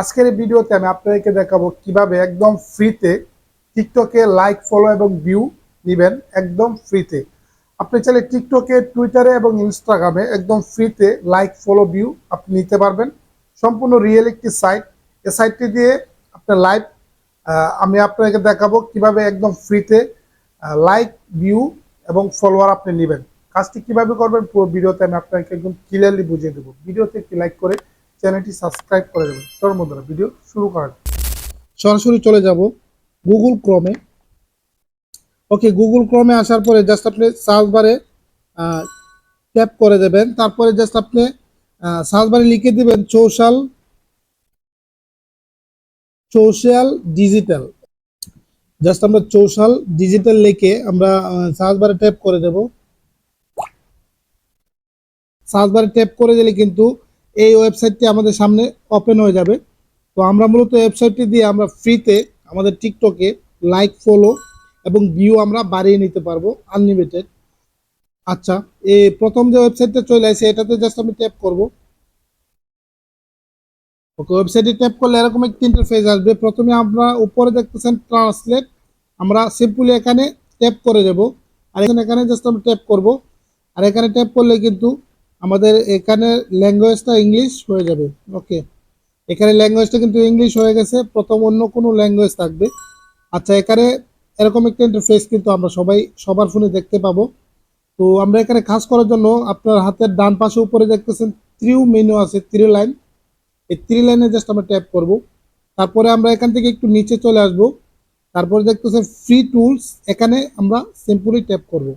আজকের এই ভিডিওতে আমি আপনাদেরকে দেখাবো কীভাবে একদম ফ্রিতে টিকটকে লাইক ফলো এবং ভিউ দিবেন একদম ফ্রিতে আপনি চাইলে টিকটকে টুইটারে এবং ইনস্টাগ্রামে একদম ফ্রিতে লাইক ফলো ভিউ আপনি নিতে পারবেন। সম্পূর্ণ রিয়েল একটি সাইট এই সাইটটি দিয়ে আপনার লাইভ আমি আপনাকে দেখাবো কীভাবে একদম ফ্রিতে লাইক ভিউ এবং ফলোয়ার আপনি নেবেন। কাজটি কীভাবে করবেন পুরো ভিডিওতে আমি আপনাকে একদম ক্লিয়ারলি বুঝিয়ে দেবো। ভিডিওতে একটি লাইক করে চ্যানেলটি সাবস্ক্রাইব করে দেবেন। চলুন বন্ধুরা ভিডিও শুরু করা যাক। সরাসরি চলে যাব গুগল ক্রমে ওকে গুগল ক্রমে আসার পরে জাস্ট আপনি সার্চ বারে ট্যাপ করে দেবেন। তারপরে জাস্ট আপনি সার্চ বারে লিখে দিবেন সোশ্যাল সোশ্যাল ডিজিটাল জাস্ট আমরা সোশ্যাল ডিজিটাল লিখে আমরা সার্চ বারে ট্যাপ করে দেব। সার্চ বারে ট্যাপ করে দিলে কিন্তু এই ওয়েবসাইটটি আমাদের সামনে ওপেন হয়ে যাবে। তো আমরা মূলত ওয়েবসাইটটি দিয়ে আমরা ফ্রিতে আমাদের টিকটকে লাইক ফলো এবং ভিউ আমরা বাড়িয়ে নিতে পারব আনলিমিটেড আচ্ছা এই প্রথম যে ওয়েবসাইটটা চলে আসে, এটাতে জাস্ট আমি ট্যাপ করব। ওকে, ওয়েবসাইটে ট্যাপ করলে এরকম একটি ইন্টারফেস আসবে। প্রথমে আমরা উপরে দেখতেছেন ট্রান্সলেট আমরা সিম্পলি এখানে ট্যাপ করে দেব। আর এখানে এখানে জাস্ট আমি ট্যাপ করব। আর এখানে ট্যাপ করলে কিন্তু আমাদের এখানে ল্যাঙ্গুয়েজটা ইংলিশ হয়ে যাবে। ওকে এখানে ল্যাঙ্গুয়েজটা কিন্তু ইংলিশ হয়ে গেছে। প্রথম অন্য কোনো ল্যাঙ্গুয়েজ থাকবে। আচ্ছা এখানে এরকম একটা ইন্টারফেস কিন্তু আমরা সবাই সবার ফোনে দেখতে পাবো। তো আমরা এখানে কাজ করার জন্য আপনার হাতের ডান পাশে উপরে দেখতেছেন ত্রিউ মেনু আছে থ্রি লাইন এই থ্রি লাইনে জাস্ট আমরা ট্যাপ করব। তারপরে আমরা এখান থেকে একটু নিচে চলে আসব। তারপরে দেখতেছেন ফ্রি টুলস এখানে আমরা সিম্পলি ট্যাপ করব।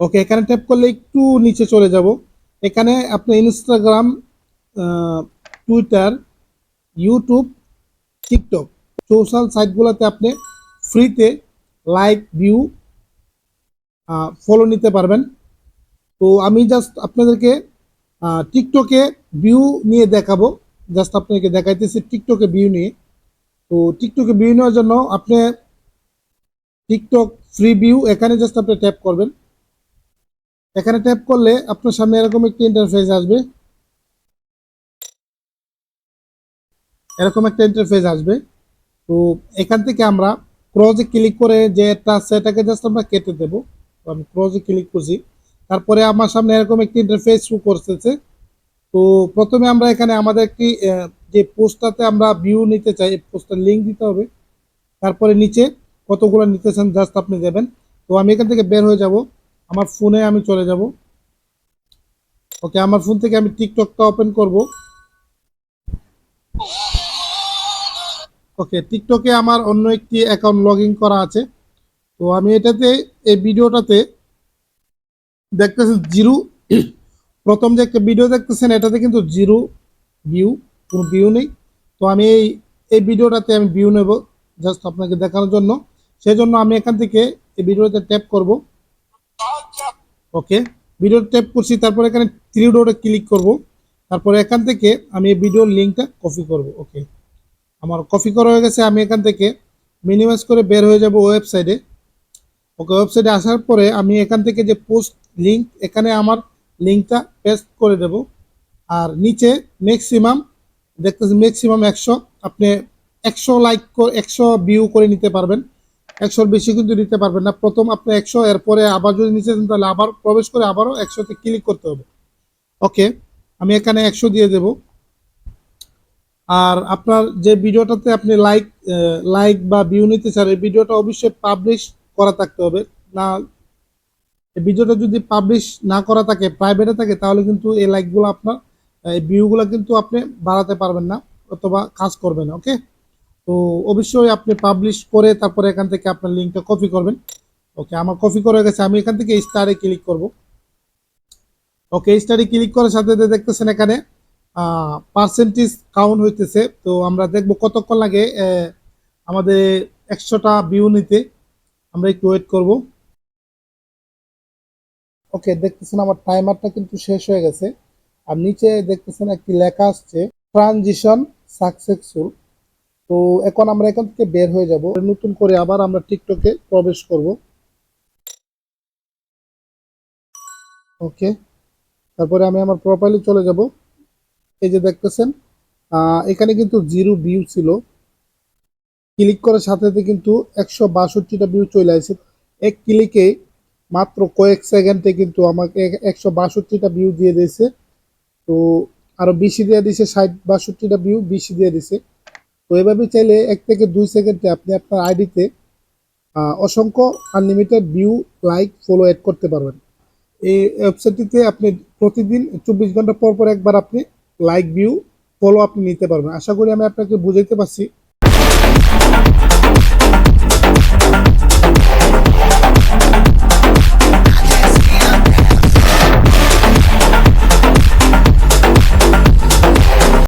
ওকে এখানে ট্যাপ করলে একটু নিচে চলে যাব। এখানে আপনি Instagram Twitter YouTube TikTok social সাইটগুলোতে আপনি ফ্রিতে লাইক ভিউ ফলো নিতে পারবেন। তো আমি জাস্ট আপনাদেরকে টিকটকে ভিউ নিয়ে দেখাবো। জাস্ট আপনাকে দেখাইতেছি টিকটকে ভিউ নিয়ে। তো টিকটকে ভিউ নেওয়ার জন্য আপনি টিকটক ফ্রি ভিউ এখানে জাস্ট আপনি ট্যাপ করবেন। এখানে ট্যাপ করলে আপনার সামনে এরকম একটি ইন্টারফেস আসবে। এরকম একটা ইন্টারফেস আসবে। তো এখান থেকে আমরা ক্রজে ক্লিক করে যে একটা সেটাকে জাস্ট আমরা কেটে দেব। আমি ক্রজে ক্লিক করছি। তারপরে আমার সামনে এরকম একটি ইন্টারফেস শু করতেছে। তো প্রথমে আমরা এখানে আমাদের একটি যে পোস্টটাতে আমরা ভিউ নিতে চাই পোস্টার লিঙ্ক দিতে হবে। তারপরে নিচে কতগুলো নিতে চান জাস্ট আপনি দেবেন। তো আমি এখান থেকে বের হয়ে যাব। আমার ফোনে আমি চলে যাব। ওকে, আমার ফোন থেকে আমি টিকটকটা ওপেন করব। ওকে, টিকটকে আমার অন্য একটি অ্যাকাউন্ট লগ করা আছে। তো আমি এটাতে, এই ভিডিওটাতে দেখতেছেন জিরো। প্রথম যে একটা ভিডিও দেখতেছেন, এটাতে কিন্তু জিরো ভিউ, কোনো ভিউ নেই। তো আমি এই এই ভিডিওটাতে আমি ভিউ নেব, জাস্ট আপনাকে দেখানোর জন্য। সেই জন্য আমি এখান থেকে এই ভিডিওতে ট্যাপ করব। ওকে ভিডিও ট্যাপ করছি, তারপর এখানে থ্রি ডোরে ক্লিক করব। তারপরে এখান থেকে আমি এই ভিডিওর লিঙ্কটা কপি করব ওকে আমার কপি করা হয়ে গেছে, আমি এখান থেকে মিনিমাইজ করে বের হয়ে যাব ওয়েবসাইটে ওকে ওয়েবসাইটে আসার পরে আমি এখান থেকে যে পোস্ট লিঙ্ক এখানে আমার লিঙ্কটা পেস্ট করে দেব। আর নিচে ম্যাক্সিমাম দেখতেছি ম্যাক্সিমাম একশো, আপনি একশো লাইক একশো ভিউ করে নিতে পারবেন। একশোর বেশি কিন্তু নিতে পারবেন না। প্রথম আপনি একশো, এরপরে আবার যদি নিচে যান তাহলে আবার প্রবেশ করে আবারও একশোতে ক্লিক করতে হবে। ওকে, আমি এখানে একশো দিয়ে দেব। আর আপনার যে ভিডিওটাতে আপনি লাইক লাইক বা ভিউ নিতে চান, এই ভিডিওটা অবশ্যই পাবলিশ করা থাকতে হবে। না, এই ভিডিওটা যদি পাবলিশ না করা থাকে প্রাইভেটে থাকে, তাহলে কিন্তু এই লাইকগুলো আপনার, এই ভিউগুলো কিন্তু আপনি বাড়াতে পারবেন না অথবা কাজ করবেন ওকে তো অবশ্যই আপনি পাবলিশ করে তারপরে এখান থেকে আপনার লিঙ্কটা কপি করবেন। ওকে আমার কপি করে গেছে, আমি এখান থেকে স্টারে ক্লিক করব। ওকে স্টারে ক্লিক করার সাথে সাথে দেখতেছেন এখানে পার্সেন্টেজ কাউন্ট হইতেছে। তো আমরা দেখব কতক্ষণ লাগে আমাদের একশোটা ভিউ নিতে। আমরা একটু ওয়েট করব। ওকে দেখতেছেন আমার টাইমারটা কিন্তু শেষ হয়ে গেছে। আর নিচে দেখতেছেন একটি লেখা আসছে ট্রানজিশন সাকসেসফুল তো এখন আমরা এখান থেকে বের হয়ে যাব। নতুন করে আবার আমরা টিকটকে প্রবেশ করব। ওকে। তারপরে আমি আমার প্রোফাইলে চলে যাব। এই যে দেখতেছেন এখানে কিন্তু জিরো ভিউ ছিল। ক্লিক করার সাথে সাথে কিন্তু একশো বাষট্টিটা ভিউ চলে আসে। এক ক্লিকে মাত্র কয়েক সেকেন্ডে কিন্তু আমাকে একশো বাষট্টিটা ভিউ দিয়ে দিয়েছে। তো আরও বেশি দিয়ে দিছে ষাট বাষট্টিটা ভিউ বেশি দিয়ে দিছে তো এভাবে চাইলে এক থেকে দুই সেকেন্ডে আপনি আপনার আইডিতে অসংখ্য unlimited view like follow add করতে পারবেন। এই ওয়েবসাইটটিতে আপনি প্রতিদিন চব্বিশ ঘণ্টা পর পর একবার আপনি লাইক ভিউ ফলো আপনি নিতে পারবেন। আশা করি আমি আপনাকে বুঝাইতে পারছি।